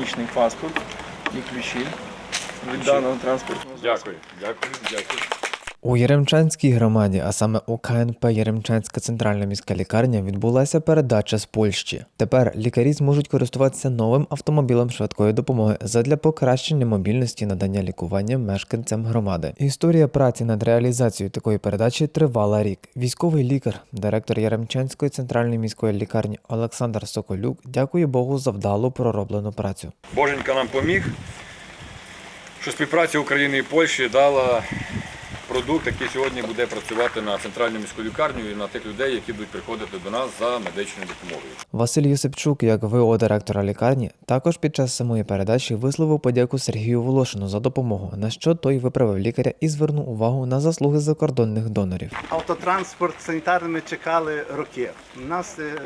технічний паспорт і ключі від даного транспортного засобу. Дякую, дякую, дякую. У Яремчанській громаді, а саме у КНП Яремчанська центральна міська лікарня, відбулася передача з Польщі. Тепер лікарі зможуть користуватися новим автомобілем швидкої допомоги задля покращення мобільності надання лікування мешканцям громади. Історія праці над реалізацією такої передачі тривала рік. Військовий лікар, директор Яремчанської центральної міської лікарні Олександр Соколюк дякує Богу за вдалу пророблену працю. Боженька нам поміг, що співпраця України і Польщі дала продукт, який сьогодні буде працювати на центральну міську лікарню і на тих людей, які будуть приходити до нас за медичною допомогою. Василь Юсипчук, як ВО директора лікарні, також під час самої передачі висловив подяку Сергію Волошину за допомогу, на що той виправив лікаря і звернув увагу на заслуги закордонних донорів. Автотранспорт санітарний ми чекали роки. У нас е,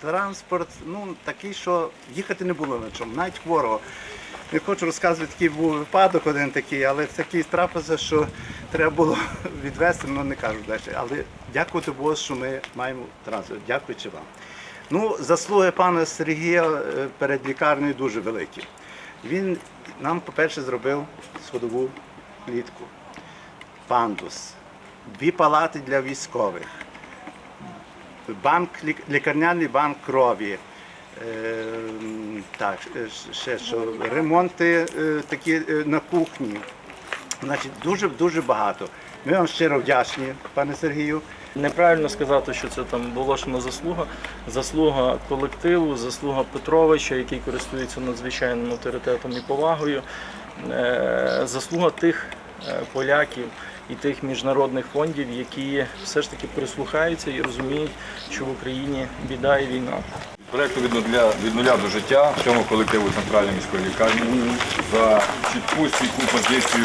транспорт ну, такий, що їхати не було на чому, навіть хворого. Не хочу розказувати, який був випадок один такий, але такий трапився, що треба було відвезти, ну не кажу далі. Але дякувати Богу, що ми маємо транспорт. Дякуючи вам. Ну, заслуги пана Сергія е, перед лікарнею дуже великі. Він нам, по-перше, зробив сходову клітку, пандус, дві палати для військових, банк, лікарняний банк крові. Е, так, е, ще що, ремонти е, такі е, на кухні. Значить, дуже дуже багато. Ми вам щиро вдячні, пане Сергію. Неправильно сказати, що це там Волошина заслуга. Заслуга колективу, заслуга Петровича, який користується надзвичайним авторитетом і повагою. Е, Заслуга тих е, поляків і тих міжнародних фондів, які все ж таки прислухаються і розуміють, що в Україні біда і війна. Проєкту від нуля, від нуля до життя цьому колективу центральної міської лікарні за чітку стійку позицію.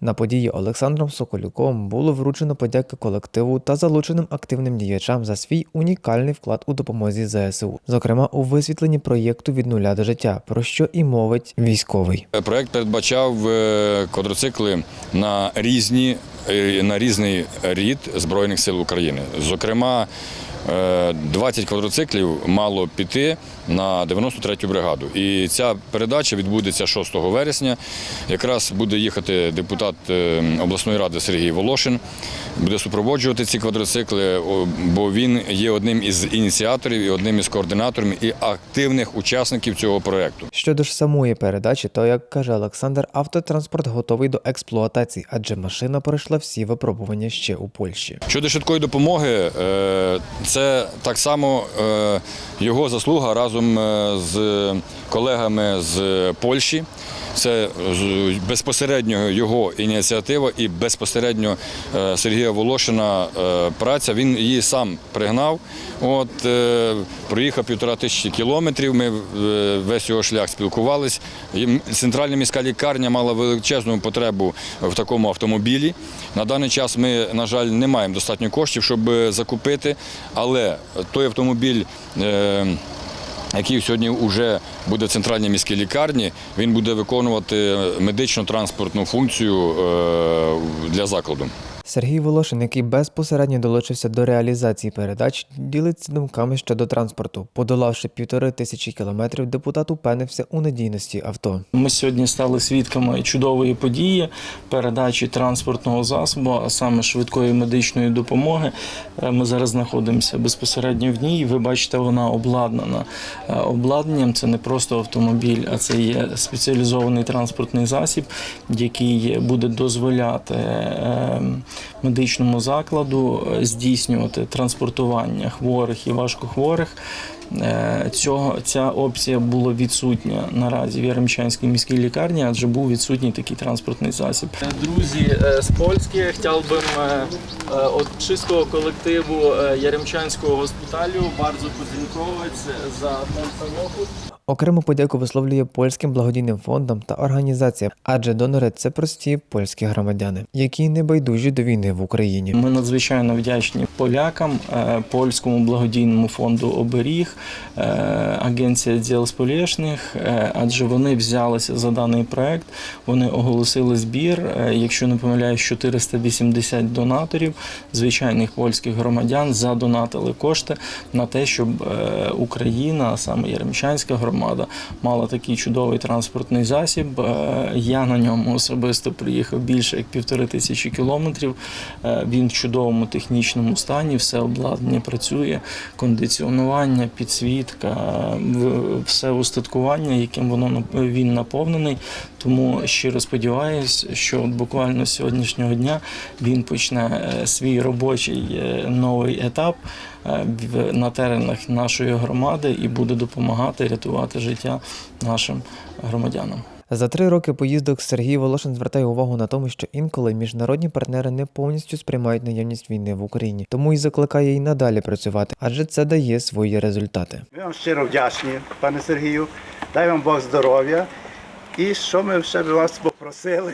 На події Олександром Соколюком було вручено подяки колективу та залученим активним діячам за свій унікальний вклад у допомозі ЗСУ, зокрема у висвітленні проєкту від нуля до життя, про що і мовить військовий. Проект передбачав е, квадроцикли на різні е, на різний рід Збройних сил України. Зокрема, 20 квадроциклів мало піти на 93-ю бригаду. І ця передача відбудеться 6 вересня. Якраз буде їхати депутат е, обласної ради Сергій Волошин, буде супроводжувати ці квадроцикли, бо він є одним із ініціаторів і одним із координаторів і активних учасників цього проекту. Щодо ж самої передачі, то як каже Олександр, автотранспорт готовий до експлуатації, адже машина пройшла всі випробування ще у Польщі. Щодо швидкої допомоги, е, це так само е, його заслуга разом е, з колегами з Польщі. Це безпосередньо його ініціатива і безпосередньо е, Сергія Волошина е, праця. Він її сам пригнав. От е, проїхав півтора тисячі кілометрів. Ми е, весь його шлях спілкувались. Центральна міська лікарня мала величезну потребу в такому автомобілі. На даний час ми, на жаль, не маємо достатньо коштів, щоб е, закупити, але той автомобіль. Який сьогодні вже буде в центральній міській лікарні, він буде виконувати медичну транспортну функцію е, для закладу. Сергій Волошин, який безпосередньо долучився до реалізації передач, ділиться думками щодо транспорту. Подолавши півтори тисячі кілометрів, депутат упевнився у надійності авто. Ми сьогодні стали свідками чудової події передачі транспортного засобу, а саме швидкої медичної допомоги. Е, Ми зараз знаходимося безпосередньо в ній. Ви бачите, вона обладнана Е, обладнанням. Це не просто автомобіль, а це є спеціалізований транспортний засіб, який буде дозволяти е, медичному закладу е, здійснювати транспортування хворих і важкохворих. Е, Цього ця опція була відсутня наразі в Яремчанській міській лікарні, адже був відсутній такий транспортний засіб. Друзі з Польськи хотів би від чистого колективу Яремчанського госпіталю дуже подякувати за ten samochód. Окрему подяку висловлює польським благодійним фондам та організаціям, адже донори це прості польські громадяни, які не байдужі до війни в Україні. Ми надзвичайно вдячні полякам, е, польському благодійному фонду Оберіг, е, агенція діл сполішних, е, адже вони взялися за даний проект. Вони оголосили збір. Якщо не помиляюсь, 480 донаторів, звичайних польських громадян, задонатили кошти на те, щоб Україна, саме Яремчанська громада, мала такий чудовий транспортний засіб. Е, Я на ньому особисто приїхав більше як півтори тисячі кілометрів. Е, Він в чудовому технічному стані, все обладнання працює, кондиціонування, підсвітка, в- все устаткування, яким воно він наповнений. Тому щиро сподіваюся, що буквально з сьогоднішнього дня він почне е, свій робочий е, новий етап е, на теренах нашої громади і буде допомагати рятувати життя нашим громадянам. За три роки поїздок Сергій Волошин звертає увагу на тому, що інколи міжнародні партнери не повністю сприймають наявність війни в Україні, тому і закликає й надалі працювати, адже це дає свої результати. Ми вам щиро вдячні, пане Сергію. Дай вам Бог здоров'я. І що ми ще би вас попросили?